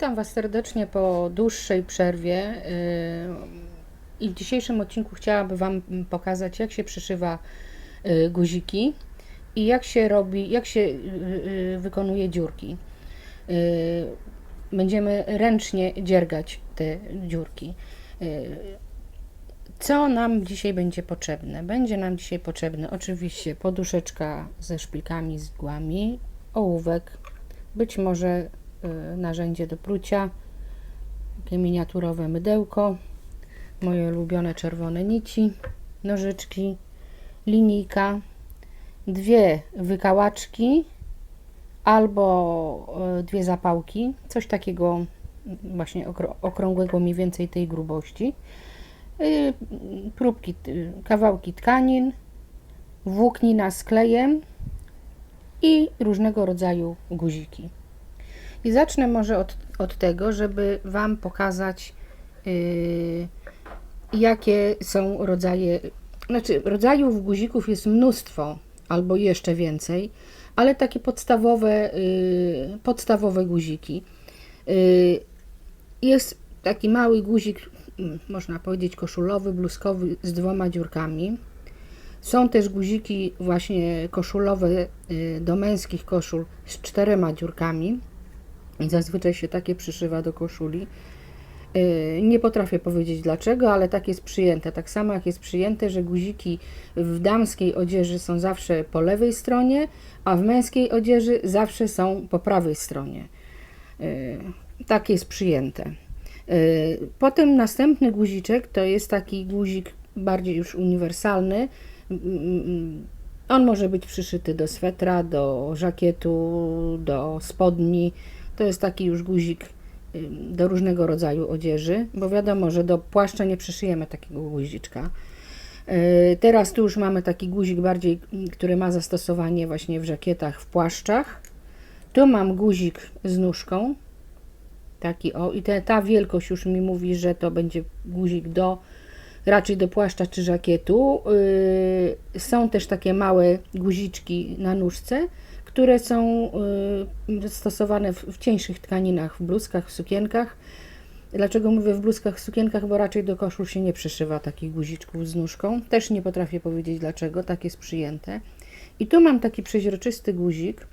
Witam Was serdecznie po dłuższej przerwie. yy, I w dzisiejszym odcinku chciałabym Wam pokazać, jak się przyszywa yy, guziki i jak się robi, jak się yy, wykonuje dziurki. Będziemy ręcznie dziergać te dziurki. Co nam dzisiaj będzie potrzebne? Będzie nam dzisiaj potrzebne oczywiście poduszeczka ze szpilkami, z igłami, ołówek, być może y, narzędzie do prucia, takie miniaturowe mydełko, moje ulubione czerwone nici, nożyczki, linijka, dwie wykałaczki albo y, dwie zapałki, coś takiego właśnie okrą- okrągłego mniej więcej tej grubości, y, próbki, y, kawałki tkanin, włóknina z klejem i różnego rodzaju guziki. I zacznę może od, od tego, żeby Wam pokazać, yy, jakie są rodzaje. Znaczy, rodzajów guzików jest mnóstwo, albo jeszcze więcej, ale takie podstawowe, yy, podstawowe guziki. Yy, jest taki mały guzik, mm, można powiedzieć koszulowy, bluzkowy z dwoma dziurkami. Są też guziki właśnie koszulowe y, do męskich koszul z czterema dziurkami. Zazwyczaj się takie przyszywa do koszuli. Y, Nie potrafię powiedzieć dlaczego, ale tak jest przyjęte. Tak samo jak jest przyjęte, że guziki w damskiej odzieży są zawsze po lewej stronie, a w męskiej odzieży zawsze są po prawej stronie. Y, Tak jest przyjęte. Y, Potem następny guziczek to jest taki guzik bardziej już uniwersalny. Mm, On może być przyszyty do swetra, do żakietu, do spodni. To jest taki już guzik do różnego rodzaju odzieży, bo wiadomo, że do płaszcza nie przyszyjemy takiego guziczka. Y, Teraz tu już mamy taki guzik bardziej, mm, który ma zastosowanie właśnie w żakietach, w płaszczach. Tu mam guzik z nóżką, taki o, i te, ta wielkość już mi mówi, że to będzie guzik do raczej do płaszcza czy żakietu. Yy, są też takie małe guziczki na nóżce, które są yy, stosowane w, cieńszych tkaninach, w bluzkach, w sukienkach. Dlaczego mówię w bluzkach, sukienkach? Bo raczej do koszul się nie przyszywa takich guziczków z nóżką. Też nie potrafię powiedzieć dlaczego, tak jest przyjęte. I tu mam taki przeźroczysty guzik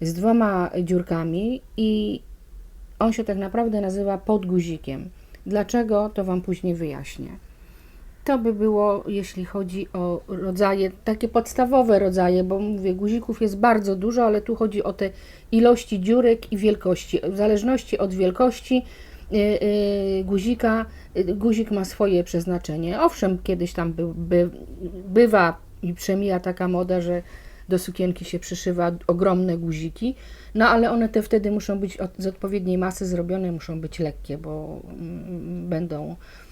z dwoma dziurkami i on się tak naprawdę nazywa podguzikiem. Dlaczego, to Wam później wyjaśnię. To by było, jeśli chodzi o rodzaje, takie podstawowe rodzaje, bo mówię, guzików jest bardzo dużo, ale tu chodzi o te ilości dziurek i wielkości. W zależności od wielkości yy, yy, guzika, yy, guzik ma swoje przeznaczenie. Owszem, kiedyś tam by, by, bywa i przemija taka moda, że do sukienki się przyszywa ogromne guziki, no ale one te wtedy muszą być od, z odpowiedniej masy zrobione, muszą być lekkie, bo mm, będą y,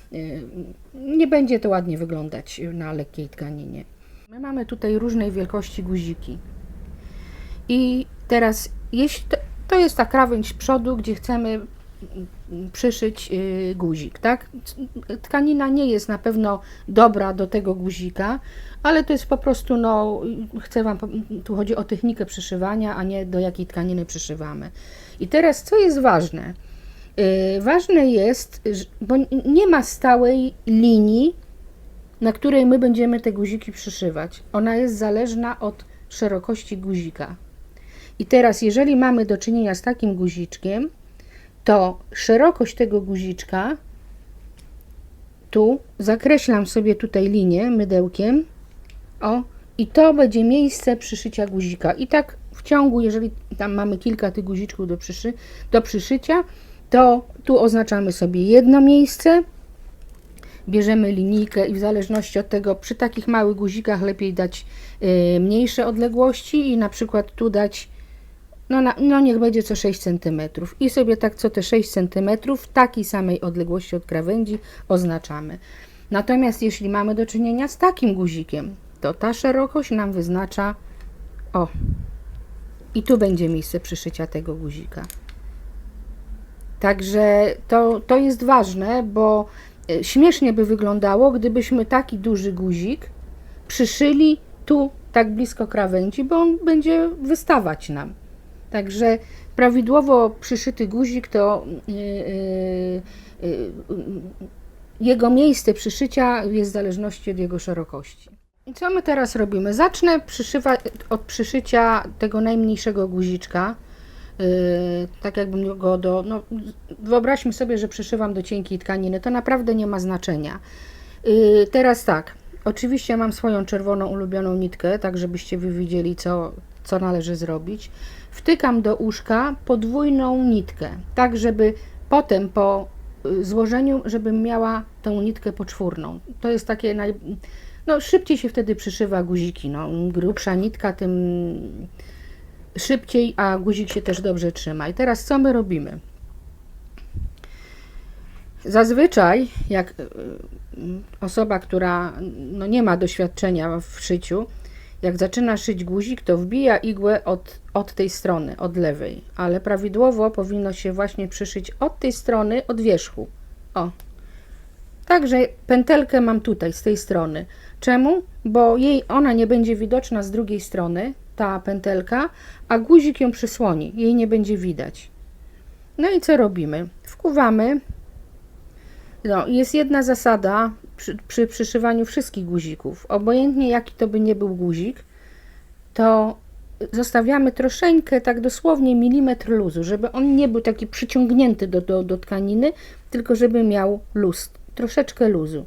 nie będzie to ładnie wyglądać na lekkiej tkaninie. My mamy tutaj różnej wielkości guziki. I teraz, jeśli to, to jest ta krawędź przodu, gdzie chcemy przyszyć y, guzik, tak? Tkanina nie jest na pewno dobra do tego guzika, ale to jest po prostu, no, chcę Wam, tu chodzi o technikę przyszywania, a nie do jakiej tkaniny przyszywamy. I teraz, co jest ważne? Yy, ważne jest, bo nie ma stałej linii, na której my będziemy te guziki przyszywać. Ona jest zależna od szerokości guzika. I teraz, jeżeli mamy do czynienia z takim guziczkiem, to szerokość tego guziczka, tu zakreślam sobie tutaj linię mydełkiem, o, i to będzie miejsce przyszycia guzika. I tak w ciągu, jeżeli tam mamy kilka tych guziczków do, przyszy, do przyszycia, to tu oznaczamy sobie jedno miejsce, bierzemy linijkę i w zależności od tego, przy takich małych guzikach lepiej dać y, mniejsze odległości i na przykład tu dać, no, na, no niech będzie co 6 cm. I sobie tak co te 6 cm w takiej samej odległości od krawędzi oznaczamy. Natomiast jeśli mamy do czynienia z takim guzikiem, to ta szerokość nam wyznacza, o, i tu będzie miejsce przyszycia tego guzika. Także to, to jest ważne, bo e, śmiesznie by wyglądało, gdybyśmy taki duży guzik przyszyli tu tak blisko krawędzi, bo on będzie wystawać nam. Także prawidłowo przyszyty guzik to yy, yy, yy, jego miejsce przyszycia jest w zależności od jego szerokości. I co my teraz robimy? Zacznę przyszywać od przyszycia tego najmniejszego guziczka. Yy, tak jakbym go do. No, wyobraźmy sobie, że przyszywam do cienkiej tkaniny. To naprawdę nie ma znaczenia. Yy, teraz tak. Oczywiście mam swoją czerwoną ulubioną nitkę, tak żebyście wy widzieli, co, co należy zrobić. Wtykam do uszka podwójną nitkę, tak żeby potem po y, złożeniu, żebym miała tą nitkę poczwórną. To jest takie naj... No, szybciej się wtedy przyszywa guziki. No, grubsza nitka, tym szybciej, a guzik się też dobrze trzyma. I teraz co my robimy? Zazwyczaj, jak y, osoba, która no, nie ma doświadczenia w szyciu, jak zaczyna szyć guzik, to wbija igłę od, od tej strony, od lewej, ale prawidłowo powinno się właśnie przyszyć od tej strony, od wierzchu. O. Także pętelkę mam tutaj, z tej strony. Czemu? Bo jej ona nie będzie widoczna z drugiej strony, ta pętelka, a guzik ją przysłoni, jej nie będzie widać. No i co robimy? Wkuwamy. No, jest jedna zasada przy, przy przyszywaniu wszystkich guzików. Obojętnie jaki to by nie był guzik, to zostawiamy troszeczkę, tak dosłownie milimetr luzu, żeby on nie był taki przyciągnięty do, do, do tkaniny, tylko żeby miał luz, troszeczkę luzu.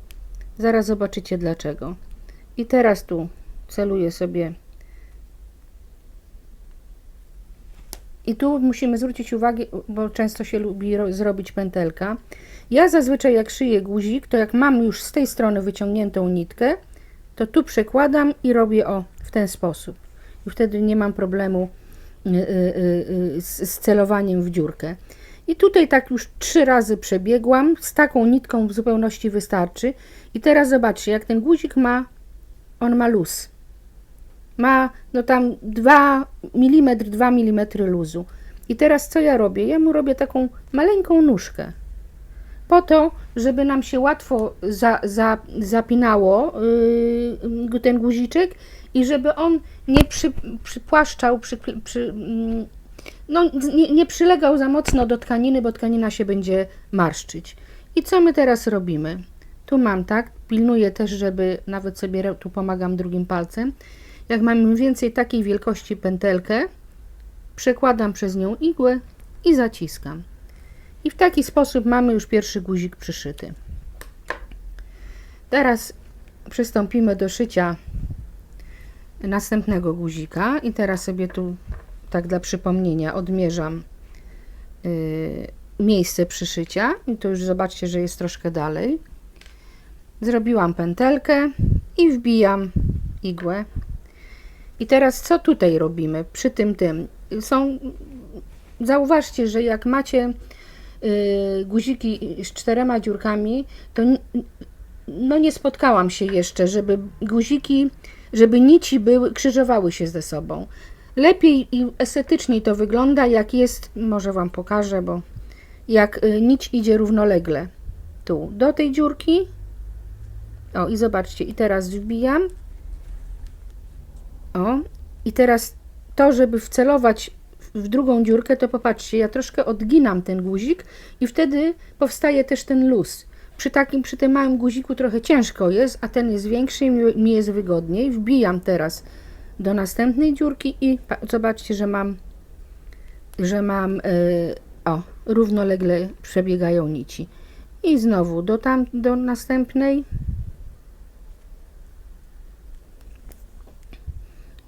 Zaraz zobaczycie dlaczego. I teraz tu celuję sobie. I tu musimy zwrócić uwagę, bo często się lubi ro- zrobić pętelka. Ja zazwyczaj jak szyję guzik, to jak mam już z tej strony wyciągniętą nitkę, to tu przekładam i robię o w ten sposób. I wtedy nie mam problemu y, y, y, y, z, z celowaniem w dziurkę. I tutaj tak już trzy razy przebiegłam, z taką nitką w zupełności wystarczy. I teraz zobaczcie, jak ten guzik ma, on ma luz. Ma no tam 2 mm, 2 mm luzu. I teraz co ja robię? Ja mu robię taką maleńką nóżkę po to, żeby nam się łatwo za, za, zapinało yy, ten guziczek i żeby on nie przy, przypłaszczał, przy, przy, mm, no, nie, nie przylegał za mocno do tkaniny, bo tkanina się będzie marszczyć. I co my teraz robimy? Tu mam, tak? Pilnuję też, żeby nawet sobie tu pomagam drugim palcem. Jak mam więcej takiej wielkości pętelkę, przekładam przez nią igłę i zaciskam. I w taki sposób mamy już pierwszy guzik przyszyty. Teraz przystąpimy do szycia następnego guzika i teraz sobie tu tak dla przypomnienia odmierzam y, miejsce przyszycia i to już zobaczcie, że jest troszkę dalej. Zrobiłam pętelkę i wbijam igłę. I teraz co tutaj robimy przy tym tym? Są zauważcie, że jak macie y, guziki z czterema dziurkami, to no nie spotkałam się jeszcze, żeby guziki, żeby nici były, krzyżowały się ze sobą. Lepiej i estetyczniej to wygląda, jak jest, może Wam pokażę, bo jak y, nić idzie równolegle. Tu, do tej dziurki. O, i zobaczcie, i teraz wbijam. O, i teraz to, żeby wcelować w drugą dziurkę, to popatrzcie, ja troszkę odginam ten guzik i wtedy powstaje też ten luz. Przy takim, przy tym małym guziku trochę ciężko jest, a ten jest większy i mi- jest wygodniej. Wbijam teraz do następnej dziurki i zobaczcie, że mam, że mam, yy, o, równolegle przebiegają nici. I znowu do tam, do następnej.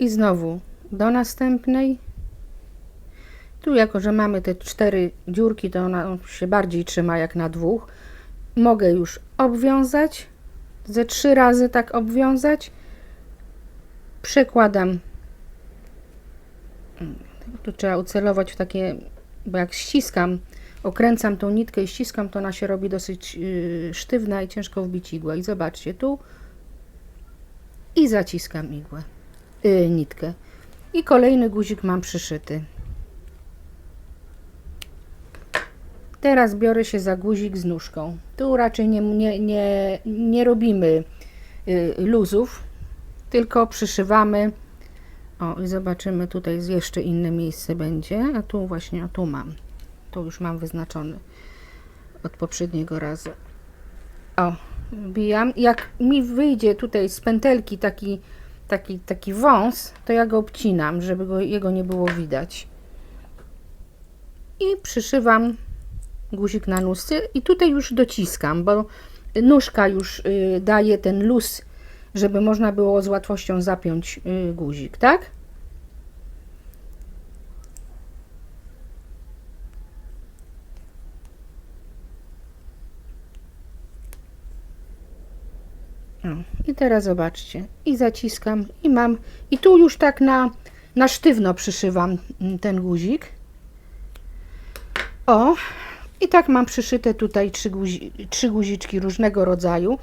I znowu do następnej. Tu jako, że mamy te cztery dziurki, to ona się bardziej trzyma jak na dwóch. Mogę już obwiązać. Ze trzy razy tak obwiązać. Przekładam. Tu trzeba ucelować w takie, bo jak ściskam, okręcam tą nitkę i ściskam, to ona się robi dosyć yy, sztywna i ciężko wbić igłę. I zobaczcie, tu i zaciskam igłę, yy, nitkę. I kolejny guzik mam przyszyty. Teraz biorę się za guzik z nóżką. Tu raczej nie, nie, nie, nie robimy y, luzów, tylko przyszywamy. O, i zobaczymy, tutaj jeszcze inne miejsce będzie, a tu właśnie, a tu mam. Tu już mam wyznaczony od poprzedniego razu. O, wbijam. Jak mi wyjdzie tutaj z pętelki taki, taki, taki wąs, to ja go obcinam, żeby go, jego nie było widać. I przyszywam guzik na nóżce i tutaj już dociskam, bo nóżka już y, daje ten luz, żeby można było z łatwością zapiąć y, guzik, tak? I teraz zobaczcie, i zaciskam, i mam, i tu już tak na, na sztywno przyszywam mm, ten guzik. O, i tak mam przyszyte tutaj trzy, guzi, trzy guziczki różnego rodzaju.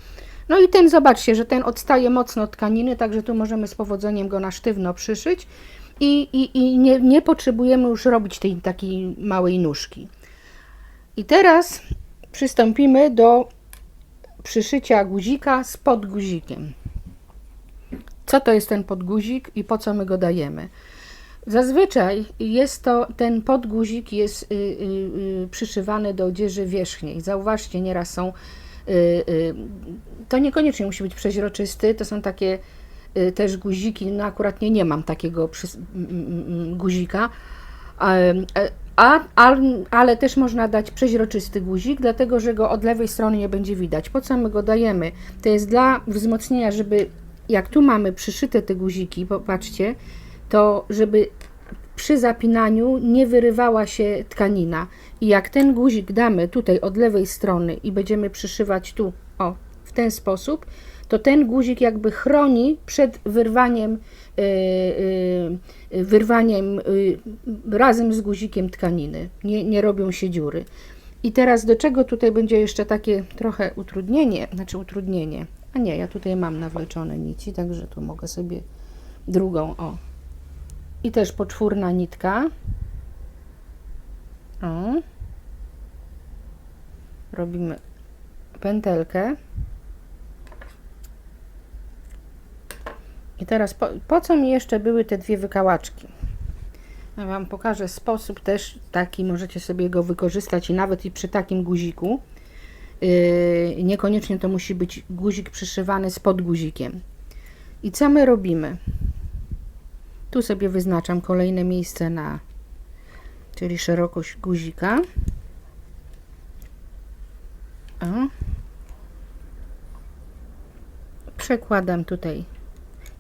No i ten, zobaczcie, że ten odstaje mocno od tkaniny, także tu możemy z powodzeniem go na sztywno przyszyć i, i, i nie, nie potrzebujemy już robić tej takiej małej nóżki. I teraz przystąpimy do przyszycia guzika z podguzikiem. Co to jest ten podguzik i po co my go dajemy? Zazwyczaj jest to, ten podguzik jest y, y, y, przyszywany do odzieży wierzchniej. Zauważcie, nieraz są, y, y, to niekoniecznie musi być przeźroczysty, to są takie y, też guziki, no akurat nie, nie mam takiego m, m, m, guzika, a, a, ale też można dać przeźroczysty guzik, dlatego że go od lewej strony nie będzie widać. Po co my go dajemy? To jest dla wzmocnienia, żeby jak tu mamy przyszyte te guziki, popatrzcie, to żeby przy zapinaniu nie wyrywała się tkanina. I jak ten guzik damy tutaj od lewej strony i będziemy przyszywać tu, o, w ten sposób, to ten guzik jakby chroni przed wyrwaniem, yy, yy, wyrwaniem yy, razem z guzikiem tkaniny. Nie, nie robią się dziury. I teraz do czego tutaj będzie jeszcze takie trochę utrudnienie, znaczy utrudnienie. A nie, ja tutaj mam nawleczone nici, także tu mogę sobie drugą, o, i też poczwórna nitka. O. Robimy pętelkę. I teraz po, po co mi jeszcze były te dwie wykałaczki? Ja Wam pokażę sposób też taki, możecie sobie go wykorzystać i nawet i przy takim guziku. Yy, niekoniecznie to musi być guzik przyszywany z podguzikiem. I co my robimy? Tu sobie wyznaczam kolejne miejsce na, czyli szerokość guzika. O. Przekładam tutaj.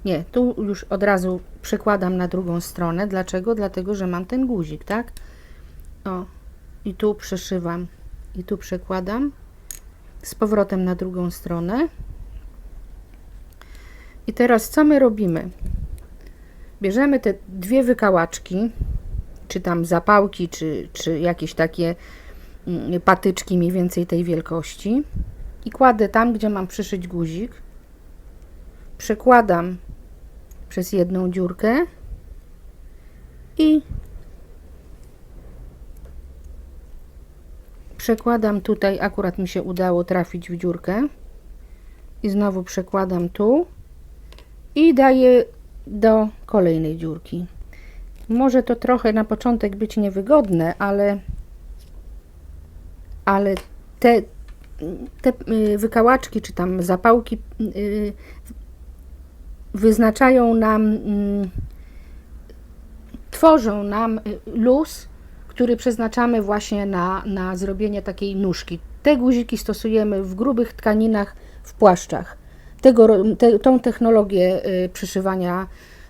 Nie, tu już od razu przekładam na drugą stronę. Dlaczego? Dlatego, że mam ten guzik, tak? O, i tu przeszywam, i tu przekładam z powrotem na drugą stronę. I teraz co my robimy? Bierzemy te dwie wykałaczki, czy tam zapałki, czy, czy jakieś takie mm, patyczki mniej więcej tej wielkości i kładę tam, gdzie mam przyszyć guzik. Przekładam przez jedną dziurkę i przekładam tutaj, akurat mi się udało trafić w dziurkę i znowu przekładam tu i daję do kolejnej dziurki. Może to trochę na początek być niewygodne, ale, ale te, te y, wykałaczki czy tam zapałki y, wyznaczają nam, mm, tworzą nam y, luz, który przeznaczamy właśnie na, na zrobienie takiej nóżki. Te guziki stosujemy w grubych tkaninach, w płaszczach tego, te, tą technologię y, przyszywania,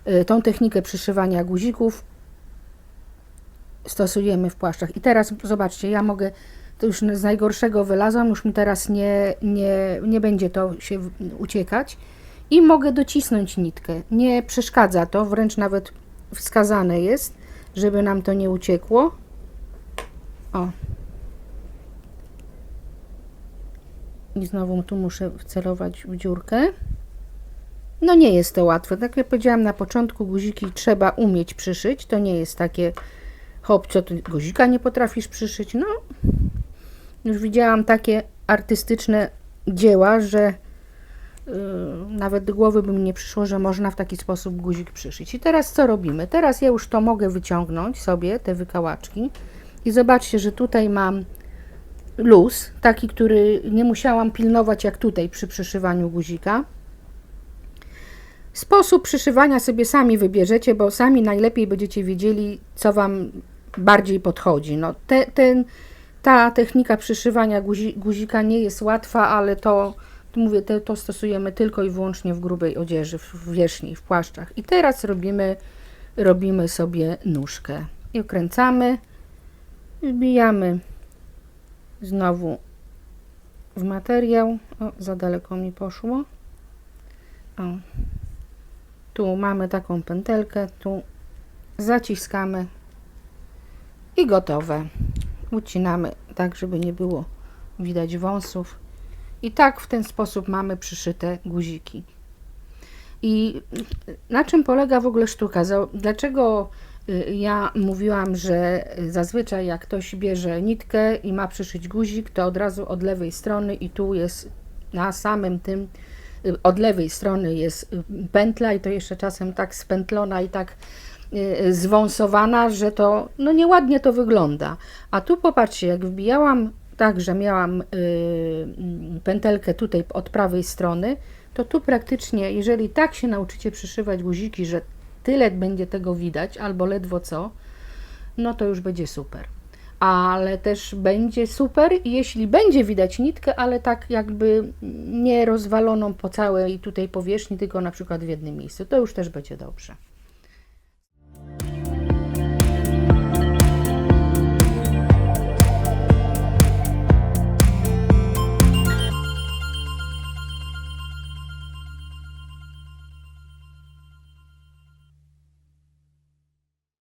y, tą technikę przyszywania guzików stosujemy w płaszczach. I teraz zobaczcie, ja mogę, to już z najgorszego wylazłam, już mi teraz nie, nie, nie będzie to się uciekać i mogę docisnąć nitkę. Nie przeszkadza to, wręcz nawet wskazane jest, żeby nam to nie uciekło. O, I znowu tu muszę wcelować w dziurkę. No nie jest to łatwe. Tak jak powiedziałam na początku, guziki trzeba umieć przyszyć. To nie jest takie hop, co ty guzika nie potrafisz przyszyć. No, już widziałam takie artystyczne dzieła, że nawet do głowy by mi nie przyszło, że można w taki sposób guzik przyszyć. I teraz co robimy? Teraz ja już to mogę wyciągnąć sobie, te wykałaczki i zobaczcie, że tutaj mam luz, taki, który nie musiałam pilnować jak tutaj przy przyszywaniu guzika. Sposób przyszywania sobie sami wybierzecie, bo sami najlepiej będziecie wiedzieli, co Wam bardziej podchodzi. No, te, ten, ta technika przyszywania guzi, guzika nie jest łatwa, ale to, mówię, to, to stosujemy tylko i wyłącznie w grubej odzieży, w, w wierzchniej, w płaszczach. I teraz robimy, robimy sobie nóżkę. I okręcamy, wbijamy znowu w materiał. O, za daleko mi poszło. O. Tu mamy taką pętelkę, tu zaciskamy i gotowe. Ucinamy tak, żeby nie było widać wąsów. I tak w ten sposób mamy przyszyte guziki. I na czym polega w ogóle sztuka? Dlaczego y, ja mówiłam, że zazwyczaj jak ktoś bierze nitkę i ma przyszyć guzik, to od razu od lewej strony i tu jest na samym tym y, od lewej strony jest y, pętla i to jeszcze czasem tak spętlona i tak zwąsowana, że to no nieładnie to wygląda. A tu popatrzcie, jak wbijałam tak, że miałam y, mm, pętelkę tutaj od prawej strony, to tu praktycznie, jeżeli tak się nauczycie przyszywać guziki, że tyle będzie tego widać, albo ledwo co, no to już będzie super. Ale też będzie super, jeśli będzie widać nitkę, ale tak jakby nie rozwaloną po całej tutaj powierzchni, tylko na przykład w jednym miejscu. To już też będzie dobrze.